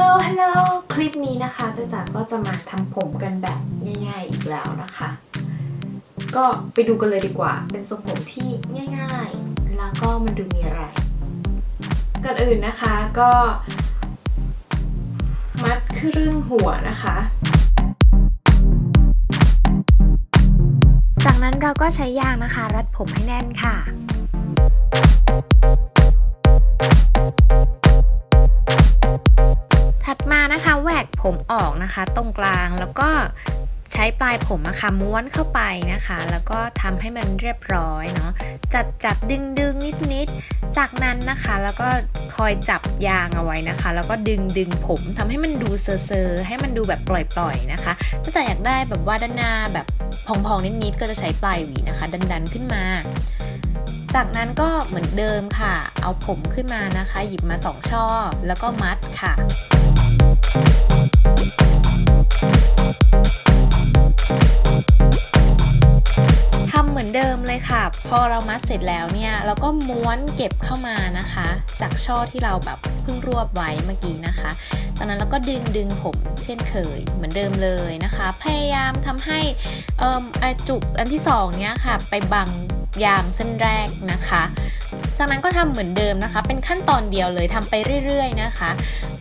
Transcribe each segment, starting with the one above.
ลฮัลโหลคลิปนี้นะคะเจ๊จ๋าก็จะมาทำผมกันแบบง่ายๆอีกแล้วนะคะ ก็ไปดูกันเลยดีกว่า เป็นทรงผมที่ง่ายๆ แล้วก็มันดูมีอะไร ก่อนอื่นนะคะก็ มัดครึ่งหัวนะคะ จากนั้นเราก็ใช้ยางนะคะ รัดผมให้แน่นค่ะ แหวกผมออกนะคะ ตรงกลางแล้วก็ใช้ปลายผมนะคะม้วนเข้าไปนะคะ แล้วก็ทำให้มันเรียบร้อยเนาะจัดจัดดึงดึงนิดนิดๆจากนั้นนะคะ แล้วก็คอยจับยางเอาไว้นะคะ แล้วก็ดึงดึงผมทำให้มันดูเซอร์เซอร์ให้มันดูแบบปล่อยๆนะคะถ้าจะอยากได้แบบว่าด้านหน้าแบบพองๆนิดๆก็จะใช้ปลายหวีนะคะ ดันๆขึ้นมาจากนั้นก็เหมือนเดิมค่ะ เอาผมขึ้นมานะคะ หยิบมาสองช่อ แล้วก็มัดค่ะ อนเดิมเลยค่ะ พอเรามัดเสร็จแล้วเนี่ย เราก็ม้วนเก็บเข้ามานะคะ จากช่อที่เราแบบเพิ่งรวบไว้เมื่อกี้นะคะจากนั้นเราก็ดึงดึงผมเช่นเคยเหมือนเดิมเลยนะคะ พยายามทำให้เอ่อไอจุกอันที่สองเนี่ยค่ะ ไปบังยางเส้นแรกนะคะ จากนั้นก็ทำเหมือนเดิมนะคะ เป็นขั้นตอนเดียวเลยทำไปเรื่อยๆนะคะ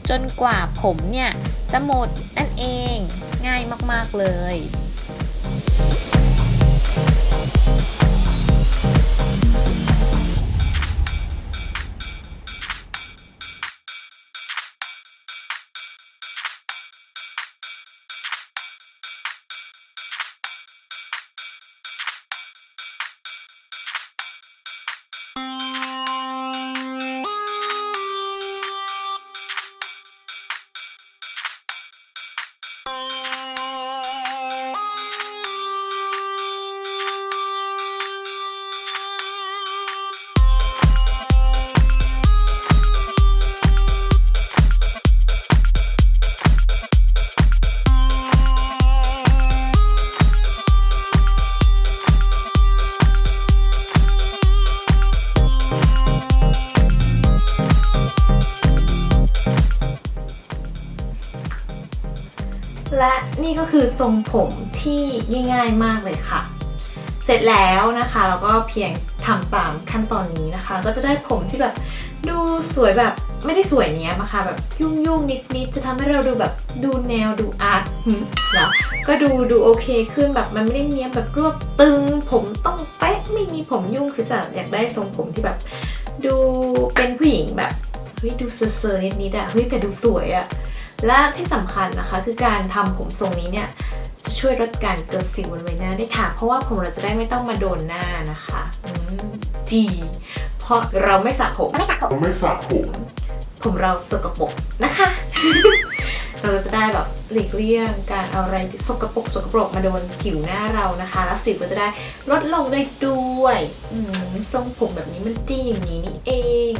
จนกว่าผมเนี่ยจะหมดนั่นเองง่ายมากๆเลย และนี่ก็คือทรงผมที่ง่ายๆมากเลยค่ะ เสร็จแล้วนะคะเราก็เพียงทำตามขั้นตอนนี้นะคะ ก็จะได้ผมที่แบบดูสวยแบบไม่ได้สวยเนี้ยมาค่ะแบบยุ่งยุ่งๆนิดๆจะทำให้เราดูแบบดูแนวดูอาร์ตแล้วก็ดูดูโอเคขึ้นแบบมันไม่ได้เนี้ยแบบรวบตึง ผมต้องเป๊ะไม่มีผมยุ่งคือจะอยากได้ทรงผมที่แบบ ดูเป็นผู้หญิงแบบเฮ้ยดูเซอร์ๆนิดๆอะเฮ้ยแต่ดูสวยอะ และที่สำคัญนะคะคือการทำผมทรงนี้เนี่ยจะช่วยลดการเกิดสิวบนใบหน้าได้ค่ะ เพราะว่าผมเราจะได้ไม่ต้องมาโดนหน้านะคะอืมจีเพราะเราไม่สระผมไม่สระผมไม่สระผมผมเราสกปรกนะคะ เราก็จะได้แบบหลีกเลี่ยงการเอาอะไรที่สกปรกสกปรกมาโดนผิวหน้าเรานะคะแล้วสิวก็จะได้ลดลงได้ด้วยอืมทรงผมแบบนี้มันดีอย่างนี้นี่เอง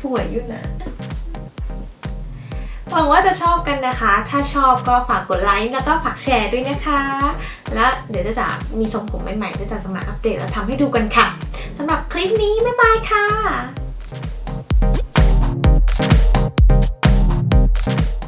สวยอยู่นะ หวังว่าจะชอบกันนะคะ ถ้าชอบก็ฝากกดไลค์แล้วก็ฝากแชร์ด้วยนะคะ แล้วเดี๋ยวจะจะมีทรงผมใหม่ๆจะจะมาอัปเดตแล้วทำให้ดูกันค่ะสำหรับคลิปนี้บ๊ายบายค่ะ